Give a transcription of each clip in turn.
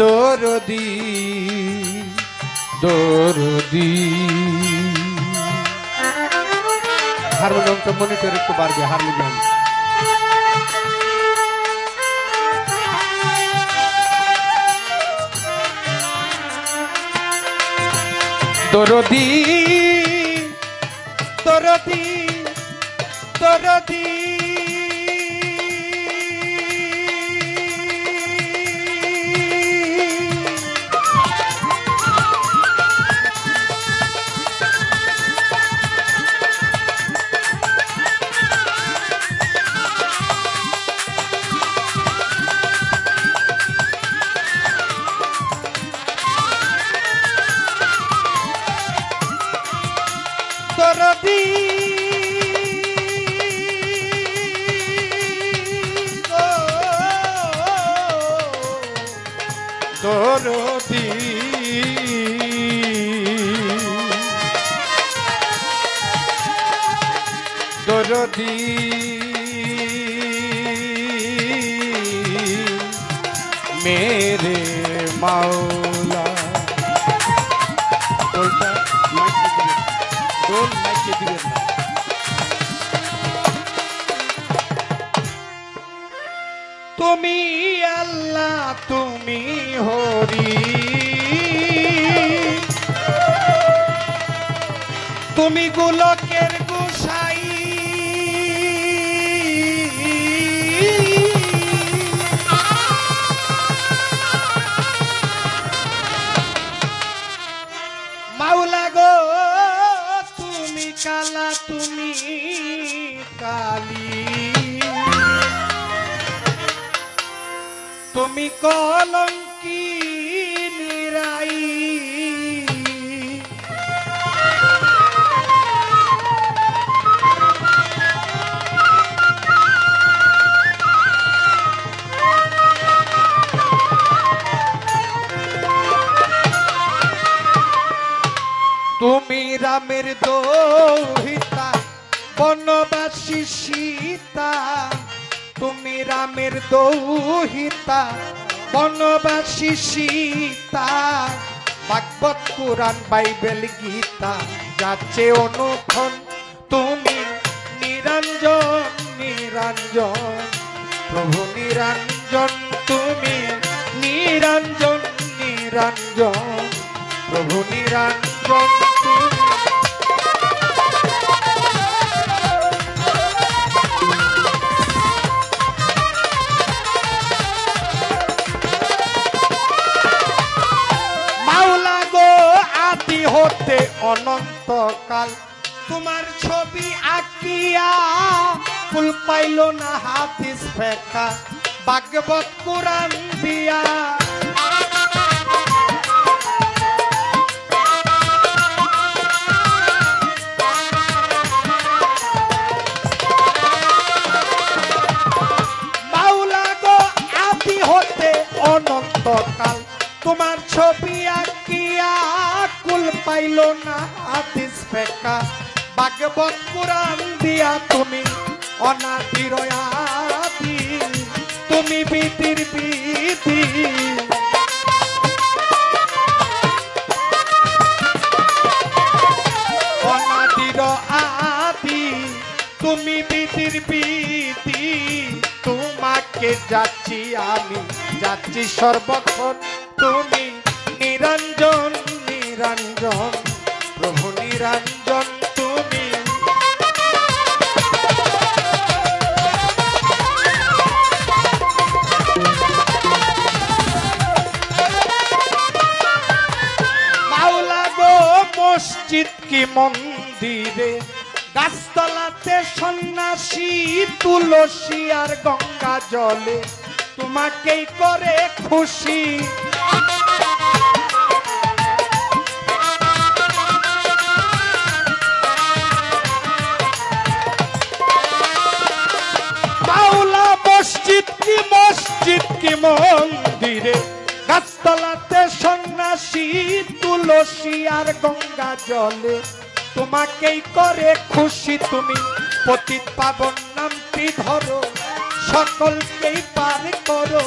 দরদি দরদি। হারমোনিয়ামটা মনিটর একটু বাড়বে হারমোনিয়াম। দরদি দরদি দরদি। দরদি। মেরে মাওলা। দোলটা মাইকে দিবেন। তুমি আল্লাহ তুমি তুমি গোলকের গোসাই। মাওলা গো তুমি কালা তুমি কালী। তুমি কলঙ্কি রামের দৌহিতা, বনবাসী সীতা। ভাগবত পুরাণ, বাইবেল গীতা, যাচ্ছে অনুক্ষণ, তুমি নিরঞ্জন নিরঞ্জন। প্রভু নিরঞ্জন, তুমি নিরঞ্জন নিরঞ্জন। প্রভু নিরঞ্জন, তুমি অনন্তকাল। তোমার ছবি আঁকিয়া ফুল পাইল না হাতিস ফেকা। ভাগবত কোরআন দিয়া। অনন্তকাল। তোমার ছবি কুল না হাদিস ফেকা ভাগবত পুরাণ দিয়া তুমি অনাদির আদি তুমি বিধির বিধি। অনাদির আদি তুমি বিধির বিধি। তোমাকে যাচ্ছি আমি, যাচ্ছি সর্বক্ষণ। তুমি নিরঞ্জন নিরঞ্জন, প্রভু নিরঞ্জন তুমি। গো, মসজিদ কি মন্দিরে? গাছতলাতে সন্ন্যাসী, তুলসী আর গঙ্গা জলে। তোমাকেই করে খুশি। মসজিদ কি মন্দিরে, গাছতলাতে সন্ন্যাসী, তুলসী আর গঙ্গা জলে। তোমাকেই করে খুশি তুমি, পতিত পাবন নামটি ধরো, সকলকেই পার করো।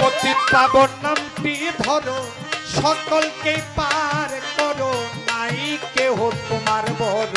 পতিত পাবন নামটি ধরো, সকলকেই পার করো, নাই কেহ তোমার বড়।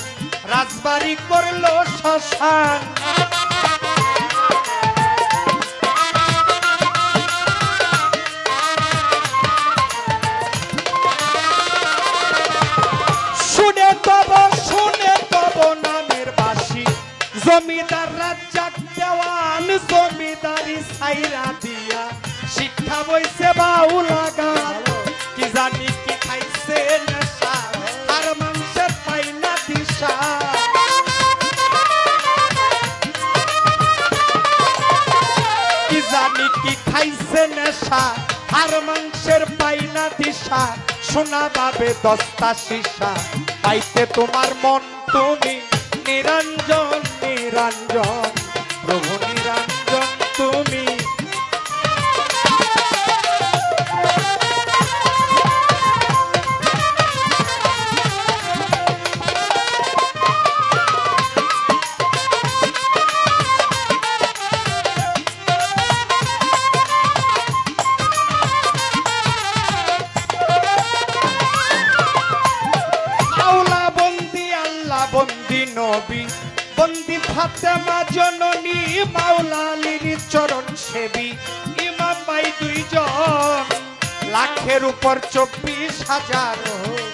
রাজবাড়ি করল শ্মশান। শুনে তব শুনে তব নামের বাসি জমিদার রাজ্জাক দেওয়ান, জমিদারি সাইরা দিয়া। শিক্ষা বইছে বাউলা গান কি জানি কি খাইছে নেশা নেশা আর মাংসের পাইনা দিশা সোনা বাবে দস্তা সীসা। পাইতে তোমার মন তুমি নিরঞ্জন নিরঞ্জন। প্রভু বন্দি ফাতেমা জননী মাওলা আলীর চরণ সেবী, ইমাম ভাই দুইজন। লাখের উপর চব্বিশ হাজার।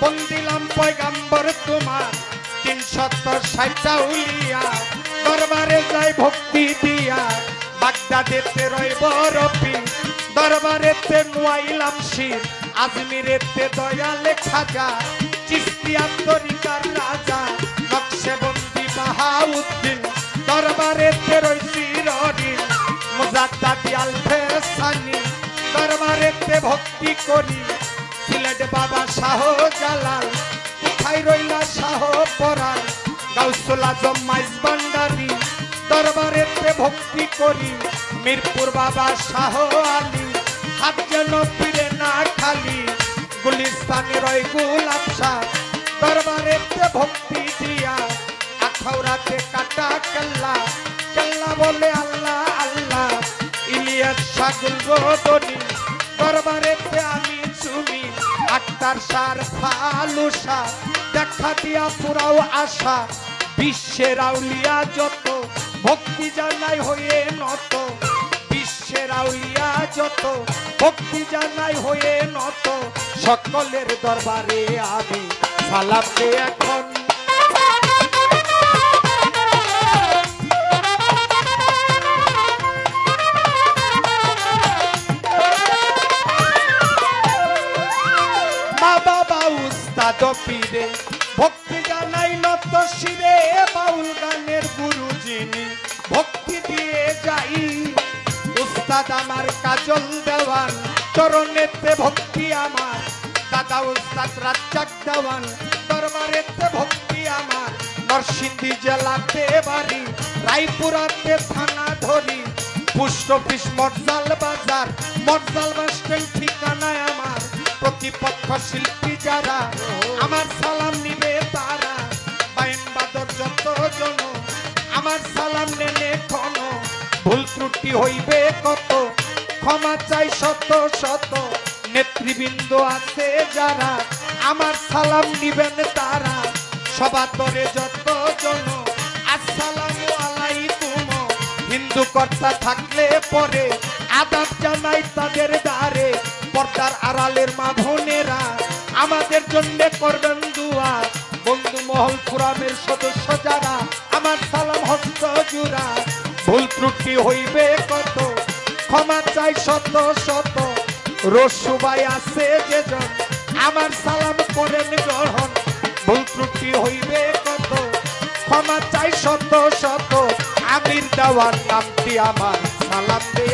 বন্দিলাম পয়গাম্বর তোমার তিনশত ষাটটা উলিয়া। দরবারে যাই ভক্তি দিয়া, বাগদাদেতে রইব রবি দরবারেতে নুয়াইলাম শির, আজমিরেতে দয়ালে খাজা। চিস্তিয়া তরিকার রাজা নকশেবন্দি বাহাউদ্দিন। দরবারেতে রইছি রডিন মুজাদ্দাদি আলফে সানি দরবারেতে ভক্তি করি, সিলেট বাবা শাহ জালাল। কোথায় রইলা শাহ পরাণ? গাউসুল আজম মাইজ ভান্ডারি। দরবারেতে ভক্তি করি, মিরপুর বাবা শাহ আলী। হাত যেন ফিরে না খালি গুলিস্তানি রয় গুলাব শাহ দরবারেতে ভক্তি দিয়া আখাউরাতে কাটা কেল্লা? কেল্লা বলে আল্লাহ আল্লাহ। ইলিয়াস আমি চুমি সার ফালুসা, দেখা দিয়া পুরাও আশা। বিশ্বের আউলিয়া যত, ভক্তি জানাই হয়ে নত। বিশ্বের আউলিয়া যত, ভক্তি জানাই হয়ে নত। সকলের দরবারে আমি সালামকে এখন উস্তাদ পীরে ভক্তি জানাই নত শিরে বাউল গানের গুরু যিনি ভক্তি দিয়ে যাই। উস্তাদ আমার কাজল দেওয়ান, চরণেতে ভক্তি আমার। দাদা উস্তাদ রাজ্জাক দেওয়ান, দরবারেতে ভক্তি আমার। নরসিংদী জেলাতে বাড়ি, রায়পুরাতে থানা ধরি। পুষ্ট অফিস মর্জাল বাজার, মর্জাল বাস ঠিকানায় প্রতিপক্ষ শিল্পী যারা, আমার সালাম নিবে তারা। বাইন বাদর যত জন, আমার সালাম নেনে ক্ষণ। ভুল ত্রুটি হইবে কত, ক্ষমা চাই শত শত। নেতৃবৃন্দ আছে যারা, আমার সালাম নিবেন তারা। সবাতরে যত জন, আসসালামু আলাইকুম। হিন্দু কর্তা থাকলে পরে আদাব জানাই তাদের দ্বারে। পর্দার আড়ালের মা বোনেরা, আমাদের জন্য করবেন দুয়া। বন্ধু মহল ফুরামের সদস্য যারা, আমার সালাম হস্ত জুড়া ভুল ত্রুটি হইবে কত, ক্ষমা চাই শত শত। রসুবাই আছে যেজন, আমার সালাম করেন গ্রহণ। ভুল ত্রুটি হইবে কত, ক্ষমা চাই শত শত। আমির দেওয়ার নামটি আমার সালাম দে